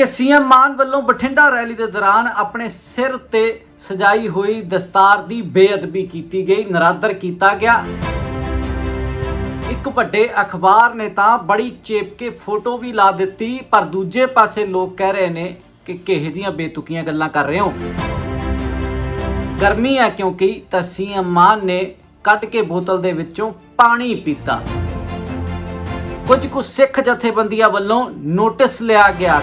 ਕਿ ਸੀਐਮ ਮਾਨ ਵੱਲੋਂ ਬਠਿੰਡਾ ਰੈਲੀ ਦੇ ਦੌਰਾਨ ਆਪਣੇ ਸਿਰ ਤੇ ਸਜਾਈ ਹੋਈ ਦਸਤਾਰ ਦੀ ਬੇਅਦਬੀ ਕੀਤੀ ਗਈ, ਨਰਾਦਰ ਕੀਤਾ ਗਿਆ। ਇੱਕ ਵੱਡੇ ਅਖਬਾਰ ਨੇ ਤਾਂ ਬੜੀ ਚੇਪ ਕੇ ਫੋਟੋ ਵੀ ਲਾ ਦਿੱਤੀ, ਪਰ ਦੂਜੇ ਪਾਸੇ ਲੋਕ ਕਹਿ ਰਹੇ ਨੇ ਕਿ ਕਿਹੋ ਜੀਆਂ ਬੇਤੁਕੀਆਂ ਗੱਲਾਂ ਕਰ ਰਹੇ ਹੋ। ਗਰਮੀ ਹੈ ਕਿਉਂਕਿ ਤਾਂ ਸੀਐਮ ਮਾਨ ਨੇ ਕੱਢ ਕੇ ਬੋਤਲ ਦੇ ਵਿੱਚੋਂ ਪਾਣੀ ਪੀਤਾ। ਕੁਝ ਕੁ ਸਿੱਖ ਜਥੇਬੰਦੀਆਂ ਵੱਲੋਂ ਨੋਟਿਸ ਲਿਆ ਗਿਆ।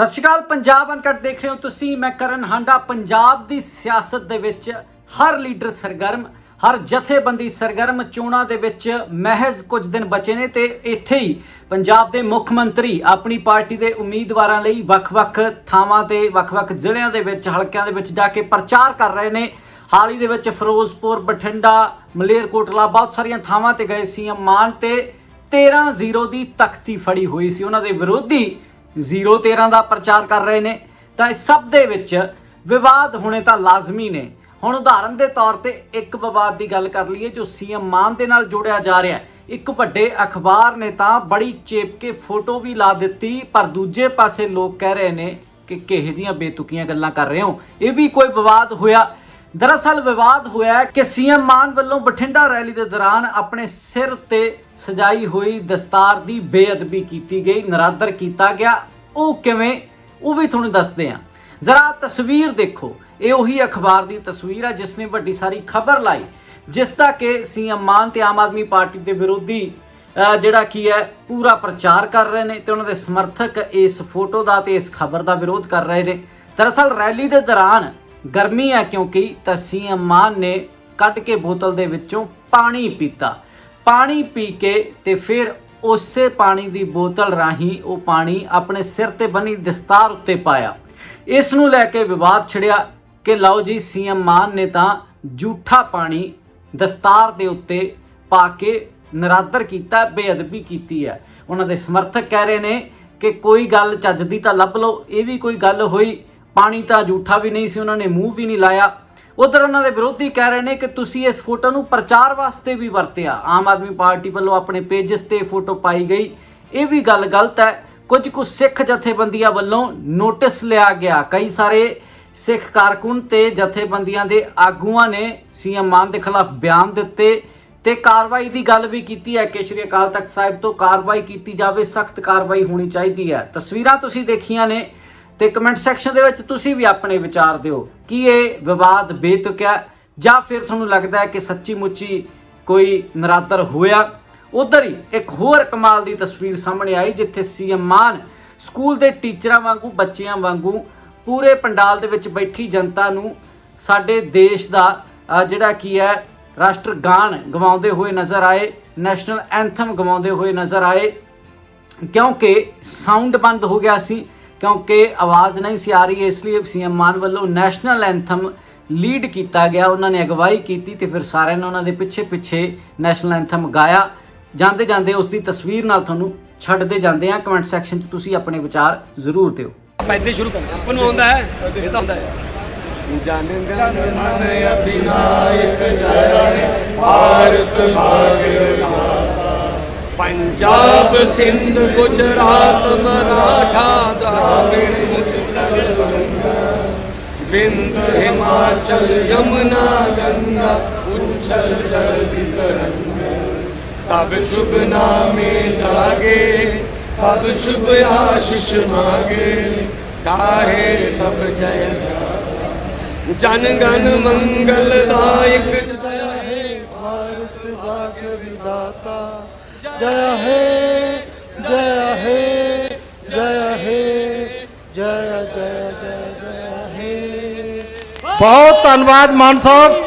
ਸਤਿ ਸ਼੍ਰੀ ਅਕਾਲ, ਪੰਜਾਬ ਅਨਕਟ ਦੇਖ ਰਹੇ ਹੋ ਤੁਸੀਂ। ਮੈਂ ਕਰਨ ਹਾਂਡਾ, ਪੰਜਾਬ ਦੀ ਸਿਆਸਤ ਦੇ ਵਿੱਚ ਹਰ ਲੀਡਰ ਸਰਗਰਮ, ਹਰ ਜਥੇਬੰਦੀ ਸਰਗਰਮ, ਚੋਣਾਂ ਦੇ ਵਿੱਚ ਮਹਿਜ਼ ਕੁਝ ਦਿਨ ਬਚੇ ਨੇ ਤੇ ਇੱਥੇ ਹੀ ਪੰਜਾਬ ਦੇ ਮੁੱਖ ਮੰਤਰੀ, ਆਪਣੀ ਪਾਰਟੀ ਦੇ ਉਮੀਦਵਾਰਾਂ ਲਈ ਵੱਖ-ਵੱਖ ਥਾਵਾਂ ਤੇ, ਵੱਖ-ਵੱਖ ਜ਼ਿਲ੍ਹਿਆਂ ਦੇ ਵਿੱਚ, ਹਲਕਿਆਂ ਦੇ ਵਿੱਚ ਜਾ ਕੇ ਪ੍ਰਚਾਰ ਕਰ ਰਹੇ ਨੇ। ਹਾਲ ਹੀ ਦੇ ਵਿੱਚ ਫਿਰੋਜ਼ਪੁਰ, ਬਠਿੰਡਾ ਮਲੇਰਕੋਟਲਾ ਬਹੁਤ ਸਾਰੀਆਂ ਥਾਵਾਂ ਤੇ ਗਏ ਸੀਐਮ ਮਾਨ ਤੇ 13-0 ਦੀ ਤਖਤੀ ਫੜੀ ਹੋਈ ਸੀ। ਉਹਨਾਂ ਦੇ ਵਿਰੋਧੀ 0-13 ਦਾ ਪ੍ਰਚਾਰ ਕਰ ਰਹੇ ਨੇ, ਤਾਂ ਇਸ ਸਭ ਦੇ ਵਿੱਚ ਵਿਵਾਦ ਹੋਣੇ ਤਾਂ ਲਾਜ਼ਮੀ ਨੇ। ਹੁਣ ਉਦਾਹਰਨ ਦੇ ਤੌਰ ਤੇ ਇੱਕ ਵਿਵਾਦ ਦੀ ਗੱਲ ਕਰ ਲਈਏ, ਜੋ ਸੀਐਮ ਮਾਨ ਦੇ ਨਾਲ ਜੋੜਿਆ ਜਾ ਰਿਹਾ ਹੈ। ਇੱਕ ਵੱਡੇ ਅਖਬਾਰ ਨੇ ਤਾਂ ਬੜੀ ਚੇਪ ਕੇ ਫੋਟੋ ਵੀ ਲਾ ਦਿੱਤੀ, ਪਰ ਦੂਜੇ ਪਾਸੇ ਲੋਕ ਕਹਿ ਰਹੇ ਨੇ ਕਿ ਕਿਹੋ ਜੀਆਂ ਬੇਤੁਕੀਆਂ ਗੱਲਾਂ ਕਰ ਰਹੇ ਹੋ। ਇਹ ਵੀ ਕੋਈ ਵਿਵਾਦ ਹੋਇਆ। ਦਰਅਸਲ ਵਿਵਾਦ ਹੋਇਆ ਹੈ ਕਿ ਸੀਐਮ ਮਾਨ ਵੱਲੋਂ ਬਠਿੰਡਾ ਰੈਲੀ ਦੇ ਦੌਰਾਨ ਆਪਣੇ ਸਿਰ 'ਤੇ ਸਜਾਈ ਹੋਈ ਦਸਤਾਰ ਦੀ ਬੇਅਦਬੀ ਕੀਤੀ ਗਈ, ਨਰਾਦਰ ਕੀਤਾ ਗਿਆ। ਉਹ ਕਿਵੇਂ? ਉਹ ਵੀ ਤੁਹਾਨੂੰ ਦੱਸਦੇ ਹਾਂ। ਜ਼ਰਾ ਤਸਵੀਰ ਦੇਖੋ। ਇਹ ਉਹੀ ਅਖਬਾਰ ਦੀ ਤਸਵੀਰ ਹੈ ਜਿਸ ਨੇ ਵੱਡੀ ਸਾਰੀ ਖਬਰ ਲਾਈ, ਜਿਸ ਦਾ ਕਿ ਸੀਐਮ ਮਾਨ ਤੇ ਆਮ ਆਦਮੀ ਪਾਰਟੀ ਦੇ ਵਿਰੋਧੀ ਜਿਹੜਾ ਕੀ ਹੈ, ਪੂਰਾ ਪ੍ਰਚਾਰ ਕਰ ਰਹੇ ਨੇ ਤੇ ਉਹਨਾਂ ਦੇ ਸਮਰਥਕ ਇਸ ਫੋਟੋ ਦਾ ਤੇ ਇਸ ਖਬਰ ਦਾ ਵਿਰੋਧ ਕਰ ਰਹੇ ਨੇ। ਦਰਅਸਲ ਰੈਲੀ ਦੇ ਦੌਰਾਨ ਗਰਮੀ ਹੈ ਕਿਉਂਕਿ ਤਾਂ ਸੀਐਮ ਮਾਨ ਨੇ ਕੱਢ ਕੇ ਬੋਤਲ ਦੇ ਵਿੱਚੋਂ ਪਾਣੀ ਪੀਤਾ। ਪਾਣੀ ਪੀ ਕੇ ਤੇ ਫਿਰ ਉਸੇ ਪਾਣੀ ਦੀ ਬੋਤਲ ਰਾਹੀਂ ਉਹ ਪਾਣੀ ਆਪਣੇ ਸਿਰ ਤੇ ਬਣੀ ਦਸਤਾਰ ਉੱਤੇ ਪਾਇਆ। ਇਸ ਨੂੰ ਲੈ ਕੇ ਵਿਵਾਦ ਛਿੜਿਆ ਕਿ ਲਓ ਜੀ, ਸੀਐਮ ਮਾਨ ਨੇ ਤਾਂ ਝੂਠਾ ਪਾਣੀ ਦਸਤਾਰ ਦੇ ਉੱਤੇ ਪਾ ਕੇ ਨਰਾਦਰ ਕੀਤਾ, ਬੇਅਦਬੀ ਕੀਤੀ ਹੈ। ਉਹਨਾਂ ਦੇ ਸਮਰਥਕ ਕਹਿ ਰਹੇ ਨੇ ਕਿ ਕੋਈ ਗੱਲ ਚੱਜ ਦੀ ਤਾਂ ਲੱਭ ਲਓ, ਇਹ ਵੀ ਕੋਈ ਗੱਲ ਹੋਈ ਪਾਣੀ ਤਾਂ ਝੂਠਾ ਵੀ ਨਹੀਂ ਸੀ, ਉਹਨਾਂ ਨੇ ਮੂੰਹ ਵੀ ਨਹੀਂ ਲਾਇਆ। ਉਧਰ ਉਹਨਾਂ ਦੇ ਵਿਰੋਧੀ ਕਹਿ ਰਹੇ ਨੇ ਕਿ ਤੁਸੀਂ ਇਸ ਫੋਟੋ ਨੂੰ ਪ੍ਰਚਾਰ ਵਾਸਤੇ ਵੀ ਵਰਤਿਆ। ਆਮ ਆਦਮੀ ਪਾਰਟੀ ਵੱਲੋਂ ਆਪਣੇ ਪੇਜਸ ਤੇ ਫੋਟੋ ਪਾਈ ਗਈ। ਇਹ ਵੀ ਗੱਲ ਗਲਤ ਹੈ। ਕੁਝ ਕੁ ਸਿੱਖ ਜਥੇਬੰਦੀਆਂ ਵੱਲੋਂ ਨੋਟਿਸ ਲਿਆ ਗਿਆ। ਕਈ ਸਾਰੇ ਸਿੱਖ ਕਾਰਕੁਨ ਤੇ ਜਥੇਬੰਦੀਆਂ ਦੇ ਆਗੂਆਂ ਨੇ ਸੀਐਮ ਮਾਨ ਦੇ ਖਿਲਾਫ ਬਿਆਨ ਦਿੱਤੇ ਤੇ ਕਾਰਵਾਈ ਦੀ ਗੱਲ ਵੀ ਕੀਤੀ ਹੈ ਕਿ ਸ਼੍ਰੀ ਅਕਾਲ ਤਖਤ ਸਾਹਿਬ ਤੋਂ ਕਾਰਵਾਈ ਕੀਤੀ ਜਾਵੇ, ਸਖਤ ਕਾਰਵਾਈ ਹੋਣੀ ਚਾਹੀਦੀ ਹੈ। ਤਸਵੀਰਾਂ ਤੁਸੀਂ ਦੇਖੀਆਂ ਨੇ। ਤੇ ਕਮੈਂਟ ਸੈਕਸ਼ਨ ਦੇ ਵਿੱਚ ਤੁਸੀਂ ਵੀ ਆਪਣੇ ਵਿਚਾਰ ਦਿਓ ਕਿ ਇਹ ਵਿਵਾਦ ਬੇਤੁਕਿਆ ਜਾਂ ਫਿਰ ਤੁਹਾਨੂੰ ਲੱਗਦਾ ਹੈ ਕਿ ਸੱਚੀ ਮੁੱਚੀ ਕੋਈ ਨਰਾਦਰ ਹੋਇਆ। ਉਧਰ ਹੀ ਇੱਕ ਹੋਰ ਕਮਾਲ ਦੀ ਤਸਵੀਰ ਸਾਹਮਣੇ ਆਈ, ਜਿੱਥੇ ਸੀਐਮ ਮਾਨ ਸਕੂਲ ਦੇ ਟੀਚਰਾਂ ਵਾਂਗੂ, ਬੱਚਿਆਂ ਵਾਂਗੂ ਪੂਰੇ ਪੰਡਾਲ ਦੇ ਵਿੱਚ ਬੈਠੀ ਜਨਤਾ ਨੂੰ ਸਾਡੇ ਦੇਸ਼ ਦਾ ਜਿਹੜਾ ਕੀ ਹੈ, ਰਾਸ਼ਟਰ ਗਾਨ ਗਵਾਉਂਦੇ ਹੋਏ ਨਜ਼ਰ ਆਏ, ਨੈਸ਼ਨਲ ਐਂਥਮ ਗਵਾਉਂਦੇ ਹੋਏ ਨਜ਼ਰ ਆਏ। ਕਿਉਂਕਿ ਸਾਊਂਡ ਬੰਦ ਹੋ ਗਿਆ ਸੀ ਕਿਉਂਕਿ ਆਵਾਜ਼ ਨਹੀਂ ਸੀ ਆ ਰਹੀ ਇਸ ਲਈ ਸੀਐਮ ਮਾਨ ਵੱਲੋਂ ਨੈਸ਼ਨਲ ਐਂਥਮ ਲੀਡ ਕੀਤਾ ਗਿਆ। ਉਹਨਾਂ ਨੇ ਅਗਵਾਈ ਕੀਤੀ ਤੇ ਫਿਰ ਸਾਰਿਆਂ ਨੇ ਉਹਨਾਂ ਦੇ ਪਿੱਛੇ ਪਿੱਛੇ ਨੈਸ਼ਨਲ ਐਂਥਮ ਗਾਇਆ। ਜਾਂਦੇ ਜਾਂਦੇ ਉਸ ਦੀ ਤਸਵੀਰ ਨਾਲ ਤੁਹਾਨੂੰ ਛੱਡਦੇ ਜਾਂਦੇ ਆ ਕਮੈਂਟ ਸੈਕਸ਼ਨ 'ਚ ਤੁਸੀਂ ਆਪਣੇ ਵਿਚਾਰ ਜ਼ਰੂਰ ਦਿਓ। ਇੱਥੇ ਸ਼ੁਰੂ ਕਰਨਾ ਆਪਾਂ ਨੂੰ ਆਉਂਦਾ ਹੈ। ਇਹ ਤਾਂ ਆਉਂਦਾ ਹੈ। ਜਨ ਗਨ ਮਨ ਅਭਿਨਾਇਕ ਜੈ ਭਾਰਤ ਭਾਗਿ ਪੰਜਾਬ ਸਿੰਧ ਗੁਜਰਾਤ ਮਰਾਠਾ ਦਰਾਵਿੜ ਬਿੰਦ ਹਿਮਾਚਲ ਯਮਨਾ ਗੰਗਾ ਉੱਚਲ ਜਲ ਵਿਤਰੰਗਾ ਤਬ ਸ਼ੁਭ ਨਾਮੇ ਜਾਗੇ ਤਬ ਸ਼ੁਭ ਆਸ਼ਿਸ਼ ਮਾਗੇ ਕਾਹੇ ਤਬ ਜੈ ਜਨ ਗਨ ਮੰਗਲ ਦਾਇਕ ਜਯ ਜੈ ਜੈ ਹੈ ਜੈ ਹੈ ਜੈ ਜੈ ਜੈ ਜੈ ਹੈ ਬਹੁਤ ਧੰਨਵਾਦ ਮਾਨ ਸਾਹਿਬ